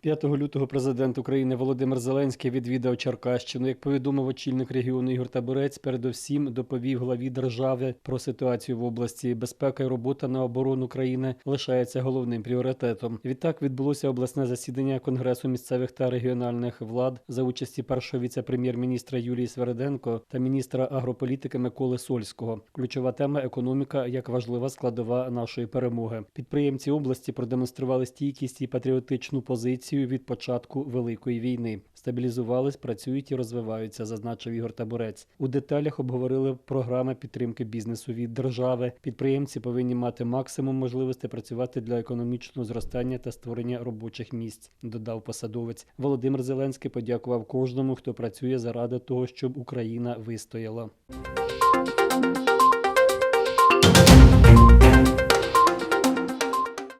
5 лютого президент України Володимир Зеленський відвідав Черкащину. Як повідомив очільник регіону Ігор Табурець, передовсім доповів главі держави про ситуацію в області. Безпека і робота на оборону країни лишається головним пріоритетом. Відтак відбулося обласне засідання Конгресу місцевих та регіональних влад за участі першого віце-прем'єр-міністра Юлії Свереденко та міністра агрополітики Миколи Сольського. Ключова тема економіка як важлива складова нашої перемоги. Підприємці області продемонстрували стійкість і патріотичну позицію від початку великої війни. Стабілізувались, працюють і розвиваються, зазначив Ігор Табурець. У деталях обговорили програми підтримки бізнесу від держави. Підприємці повинні мати максимум можливостей працювати для економічного зростання та створення робочих місць. Додав посадовець. Володимир Зеленський подякував кожному, хто працює заради того, щоб Україна вистояла.